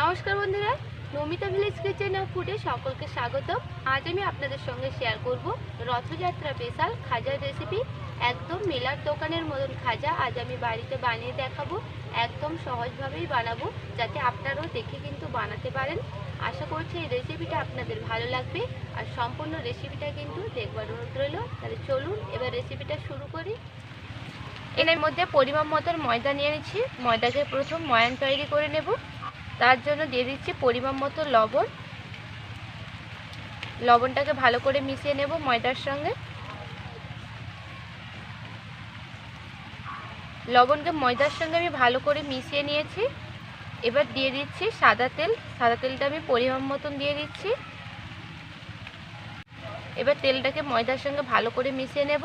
নমস্কার বন্ধুরা, Namita village kitchen ফুডে সকলকে স্বাগত আজ আমি আপনাদের সঙ্গে শেয়ার করব রথযাত্রা স্পেশাল খাজার রেসিপি একদম মেলার দোকানের মতন খাজা আজ আমি বাড়িতে বানিয়ে দেখাবো। একদম সহজভাবেই বানাবো, যাতে আপনারাও দেখে কিন্তু বানাতে পারেন। আশা করছি এই রেসিপিটা আপনাদের ভালো লাগবে। আর সম্পূর্ণ রেসিপিটা কিন্তু দেখবার অনুরোধ রইল। তাহলে চলুন এবার রেসিপিটা শুরু করি। এর মধ্যে পরিমাণ মতন ময়দা নিয়ে নিচ্ছি। ময়দাকে প্রথম ময়ান তৈরি করে নেব। তার জন্য দিয়ে দিচ্ছি পরিমাণ মতো লবণ। লবণটাকে ভালো করে মিশিয়ে নেব ময়দার সঙ্গে। লবণকে ময়দার সঙ্গে আমি ভালো করে মিশিয়ে নিয়েছি। এবার দিয়ে দিচ্ছি সাদা তেল। সাদা তেলটা আমি পরিমাণ মতন দিয়ে দিচ্ছি। এবার তেলটাকে ময়দার সঙ্গে ভালো করে মিশিয়ে নেব।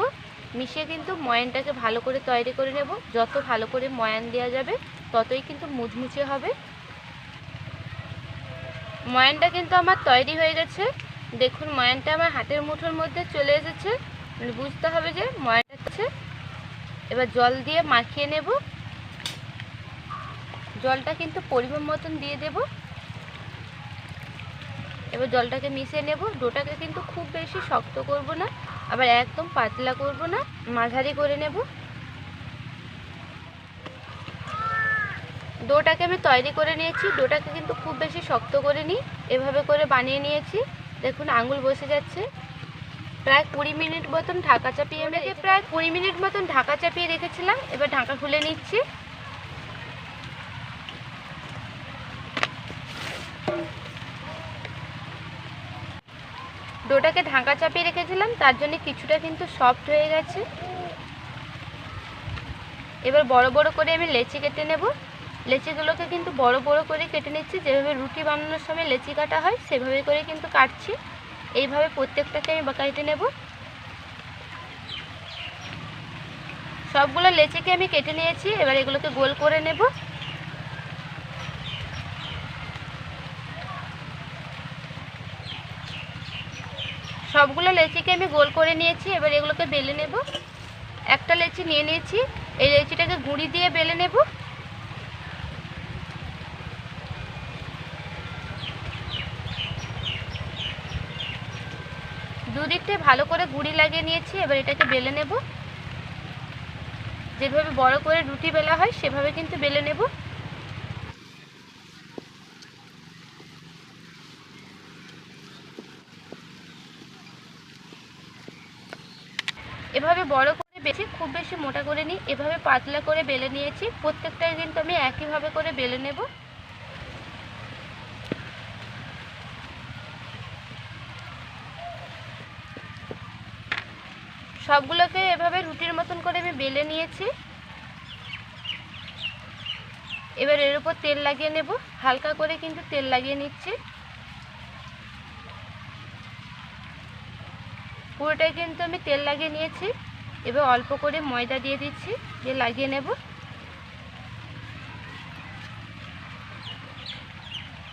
মিশিয়ে কিন্তু ময়ানটাকে ভালো করে তৈরি করে নেব। যত ভালো করে ময়ান দেওয়া যাবে, ততই কিন্তু মুচমুচে হবে। ময়ানটা কিন্তু আমার তৈরি হয়ে গেছে। দেখুন, ময়ানটা আমার হাতের মুঠোর মধ্যে চলে এসেছে। মানে বুঝতে হবে যে ময়ানটা আছে এবার জল দিয়ে মাখিয়ে নেব। জলটা কিন্তু পরিমাণ মতন দিয়ে দেব। এবার জলটাকে মিশিয়ে নেব। ডোটাকে কিন্তু খুব বেশি শক্ত করব না। আবার একদম পাতলা করব না। মাঝারি করে নেব। ডোটাকে আমি তৈরি করে নিয়েছি। ডোটাকে কিন্তু খুব বেশি শক্ত করে নিই। এভাবে করে বানিয়ে নিয়েছি। দেখুন আঙুল বসে যাচ্ছে। প্রায় কুড়ি মিনিট মতন ঢাকা চাপিয়ে রেখে প্রায় কুড়ি মিনিট মতন ঢাকা চাপিয়ে রেখেছিলাম। এবার ঢাকা খুলে নিচ্ছি। ডোটাকে ঢাকা চাপিয়ে রেখেছিলাম। তার জন্য কিছুটা কিন্তু সফট হয়ে গেছে। এবার বড় বড় করে আমি লেচি কেটে নেব। লেচিগুলোকে কিন্তু বড় বড় করে কেটে নিচ্ছি। যেভাবে রুটি বানানোর সময় লেচি কাটা হয়, সেভাবে করে কিন্তু কাটছি। এইভাবে প্রত্যেকটাকে আমি কেটে নেব। সবগুলো লেচিকে আমি কেটে নিয়েছি, এবার এগুলোকে গোল করে নেব। সবগুলো লেচিকে আমি গোল করে নিয়েছি, এবার এগুলোকে বেলে নেব। একটা লেচি নিয়ে নিয়েছি, এই লেচিটাকে গুঁড়ি দিয়ে বেলে নেব। দুদিকটায় ভালো করে গুঁড়ি লাগিয়ে নিয়েছি, এবার এটাকে বেলে নেব। যেভাবে বড় করে রুটি বেলা হয়, সেভাবে কিন্তু বেলে নেব। এভাবে বড় করে বেশি খুব বেশি মোটা করে নিই এভাবে পাতলা করে বেলে নিয়েছি। প্রত্যেকটাই কিন্তু আমি একইভাবে করে বেলে নেব। সবগুলোকে এভাবে রুটির মতন করে আমি বেলে নিয়েছি। এবার এর উপর তেল লাগিয়ে নেব। হালকা করে কিন্তু তেল লাগিয়ে নিচ্ছি। পুরোটাই কিন্তু আমি তেল লাগিয়ে নিয়েছি। এবার অল্প করে ময়দা দিয়ে দিচ্ছি, দিয়ে লাগিয়ে নেব।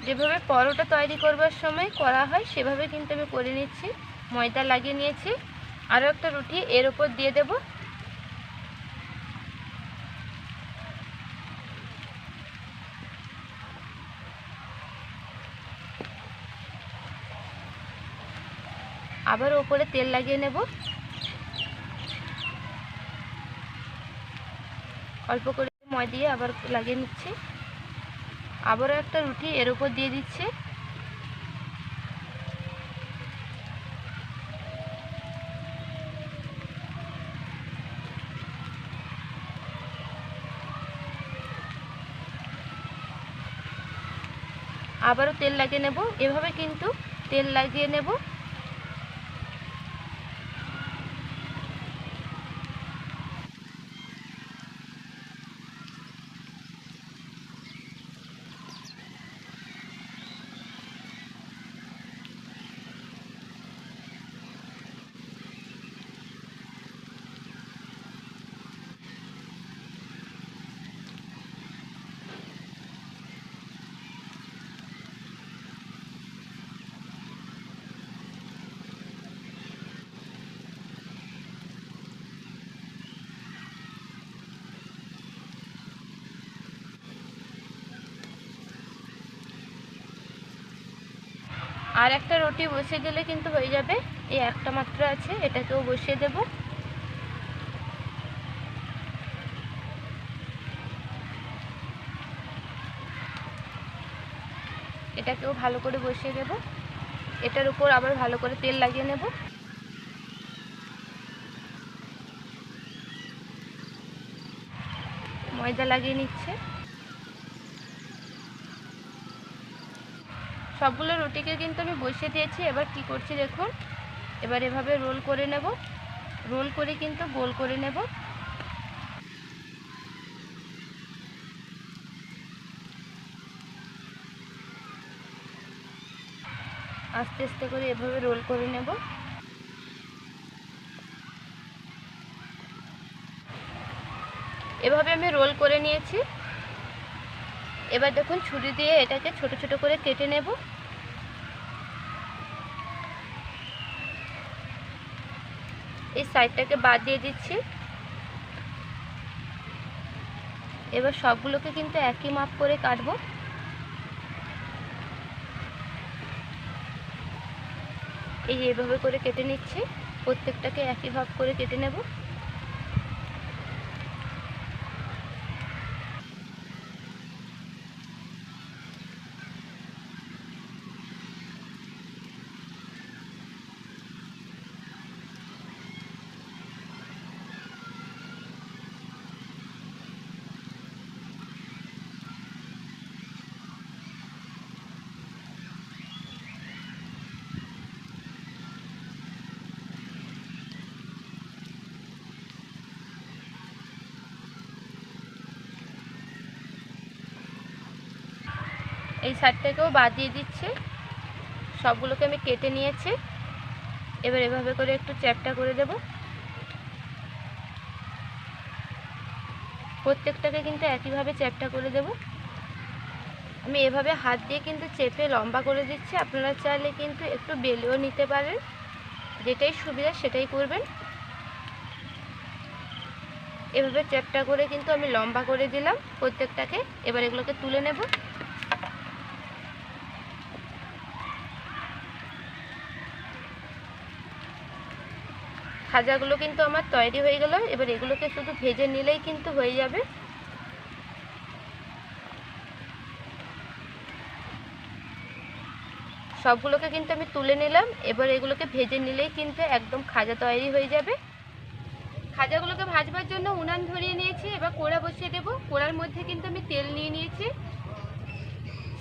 যেভাবে পরোটা তৈরি করবার সময় করা হয়, সেভাবে কিন্তু আমি করে নিচ্ছি। ময়দা লাগিয়ে নিয়েছি। আরও একটা রুটি এর উপর দিয়ে দেব। আবার ওপরে তেল লাগিয়ে নেব। অল্প করে ময় দিয়ে আবার লাগিয়ে নিচ্ছি। আবারও একটা রুটি এর উপর দিয়ে দিচ্ছি। আবারও তেল লাগিয়ে নেব। এভাবে কিন্তু তেল লাগিয়ে নেব। আর একটা রুটি বসিয়ে দিলে কিন্তু হয়ে যাবে। এই একটা মাত্র আছে, এটাকেও বসিয়ে দেব। এটাকেও ভালো করে বসিয়ে দেব। এটার উপর আবার ভালো করে তেল লাগিয়ে নেব। ময়দা লাগিয়ে নিচ্ছে। সবগুলো রুটিকে কিন্তু আমি বসিয়ে দিয়েছি। এবার কি করছি দেখুন? এবার এভাবে রোল করে নেব। রোল করে কিন্তু গোল করে নেব। আস্তে আস্তে করে এভাবে রোল করে নেব। এভাবে আমি রোল করে নিয়েছি। এবার দেখুন ছুরি দিয়ে এটাকে ছোট ছোট করে কেটে নেব। এই সাইডটাকে বাদ দিয়ে দিচ্ছি। এবার সবগুলোকে কিন্তু একই মাপ করে কাটবো। এই এভাবে করে কেটে নিচ্ছি, প্রত্যেকটাকে একই ভাব করে কেটে নেব। এই সাইডটাকেও বাদ দিয়ে দিচ্ছি। সবগুলোকে আমি কেটে নিয়েছি। এবার এভাবে করে একটু চ্যাপটা করে দেব। প্রত্যেকটাকে কিন্তু একইভাবে চ্যাপটা করে দেব। আমি এভাবে হাত দিয়ে কিন্তু চেপে লম্বা করে দিচ্ছি। আপনারা চাইলে কিন্তু একটু বেলেও নিতে পারেন। যেটাই সুবিধা সেটাই করবেন। এভাবে চ্যাপটা করে কিন্তু আমি লম্বা করে দিলাম প্রত্যেকটাকে। এবার এগুলোকে তুলে নেব। খাজাগুলো কিন্তু আমার তৈরি হয়ে গেল। এবার এগুলোকে শুধু ভেজে নিলেই কিন্তু হয়ে যাবে। সবগুলোকে কিন্তু আমি তুলে নিলাম। এবার এগুলোকে ভেজে নিলেই কিন্তু একদম খাজা তৈরি হয়ে যাবে। খাজাগুলোকে ভাজবার জন্য উনান ধরিয়ে নিয়েছি। এবার কোড়া বসিয়ে দেবো। কোড়ার মধ্যে কিন্তু আমি তেল নিয়ে নিয়েছি।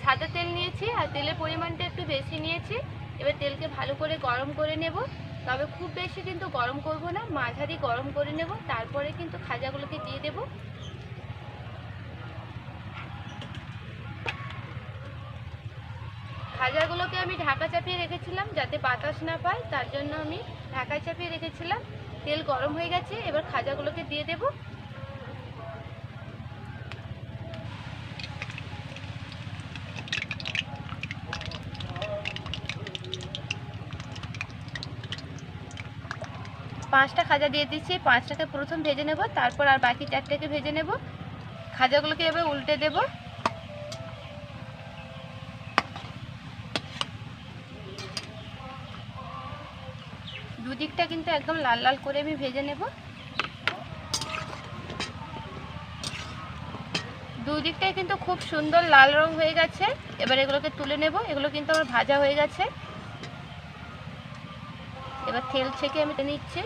সাদা তেল নিয়েছি আর তেলের পরিমাণটা একটু বেশি নিয়েছি। এবার তেলকে ভালো করে গরম করে নেব। তবে খুব বেশি কিন্তু গরম করব না, মাঝারি গরম করে নেব, তারপরে কিন্তু খাজাগুলোকে দিয়ে দেব। খাজাগুলোকে আমি ঢাকা চাপিয়ে রেখেছিলাম যাতে বাতাস না পায়, তার জন্য আমি ঢাকা চাপিয়ে রেখেছিলাম। তেল গরম হয়ে গেছে, এবার খাজাগুলোকে দিয়ে দেব। পাঁচটা খাজা দিয়ে দিচ্ছি পাঁচটাকে প্রথম ভেজে নেব, তারপর আর বাকি চারটাকে ভেজে নেব। খাজাগুলোকে এবার উল্টে দেব। দুদিকটা কিন্তু একদম লাল লাল করে আমি ভেজে নেব। দুদিকটাই কিন্তু খুব সুন্দর লাল রং হয়ে গেছে। এবার এগুলোকে তুলে নেব, এগুলো কিন্তু আমার ভাজা হয়ে গেছে। এবার তেল ছেঁকে আমি নিচ্ছি।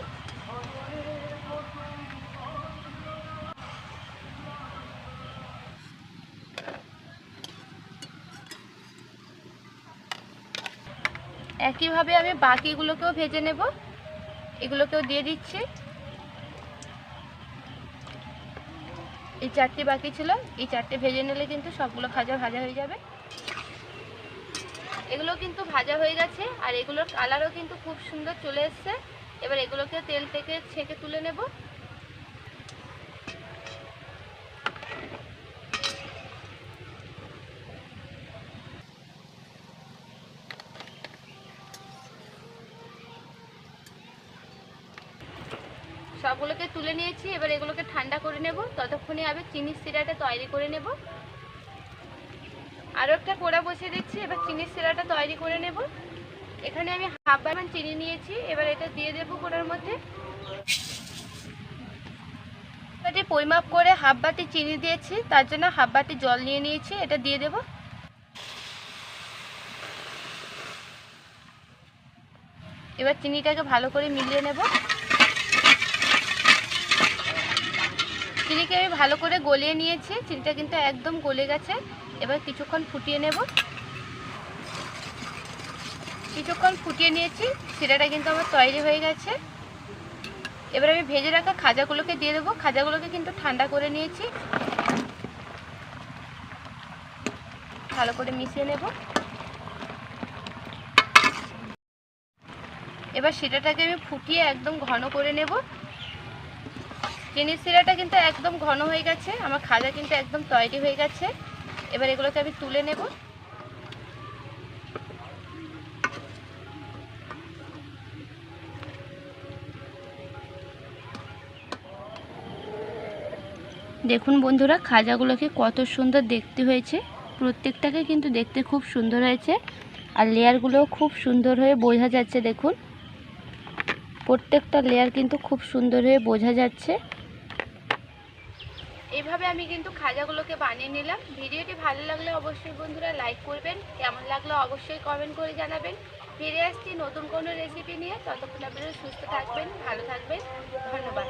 একইভাবে আমি বাকিগুলোকেও ভেজে নেব? এগুলোকেও দিয়ে দিচ্ছি। এই চারটে বাকি ছিল। এই চারটে ভেজে নিলে কিন্তু সবগুলো ভাজা ভাজা হয়ে যাবে। এগুলো কিন্তু ভাজা হয়ে গেছে আর এগুলোর কালারও কিন্তু খুব সুন্দর চলে এসছে। এবার এগুলোকে তেল থেকে ছেঁকে তুলে নেব। সবগুলোকে তুলে নিয়েছি, এবার এগুলোকে ঠান্ডা করে নেব। ততক্ষণে আমি চিনির সিরাটা তৈরি করে নেব। আরও একটা কোড়া বসিয়ে দিচ্ছি, এবার চিনির সিরাটা তৈরি করে নেব। এখানে আমি হাফ বামান চিনি নিয়েছি, এবার এটা দিয়ে দেবো কোড়ার মধ্যে। এটি পরিমাপ করে হাফ বাটি চিনি দিয়েছি, তার জন্য হাফ বাটি জল নিয়ে নিয়েছি, এটা দিয়ে দেব। এবার চিনিটাকে ভালো করে মিলিয়ে নেব। চিনিকে আমি ভালো করে গলিয়ে নিয়েছি। চিনিটা কিন্তু একদম গলে গেছে। এবার কিছুক্ষণ ফুটিয়ে নেব। কিছুক্ষণ ফুটিয়ে নিয়েছি। শিরাটা কিন্তু আমার তৈরি হয়ে গেছে। এবার আমি ভেজে রাখা খাজাগুলোকে দিয়ে দেবো। খাজাগুলোকে কিন্তু ঠান্ডা করে নিয়েছি। ভালো করে মিশিয়ে নেব। এবার শিরাটাকে আমি ফুটিয়ে একদম ঘন করে নেব। চিনির শিরাটা কিন্তু একদম ঘন হয়ে গেছে, আমার খাজা কিন্তু একদম তৈরি হয়ে গেছে। এবার এগুলোকে আমি তুলে নেব। দেখুন বন্ধুরা, খাজাগুলোকে কত সুন্দর দেখতে হয়েছে। প্রত্যেকটাকে কিন্তু দেখতে খুব সুন্দর হয়েছে। আর লেয়ারগুলোও খুব সুন্দর হয়ে বোঝা যাচ্ছে, দেখুন। প্রত্যেকটা লেয়ার কিন্তু খুব সুন্দর হয়ে বোঝা যাচ্ছে। এইভাবে আমি কিন্তু খাজাগুলোকে বানিয়ে নিলাম। ভিডিওটি ভালো লাগলে অবশ্যই বন্ধুরা লাইক করবেন, কেমন লাগল অবশ্যই কমেন্ট করে জানাবেন। ফিরে আসছি নতুন কোনো রেসিপি নিয়ে। ততক্ষণ আপনারা সুস্থ থাকবেন, ভালো থাকবেন। ধন্যবাদ।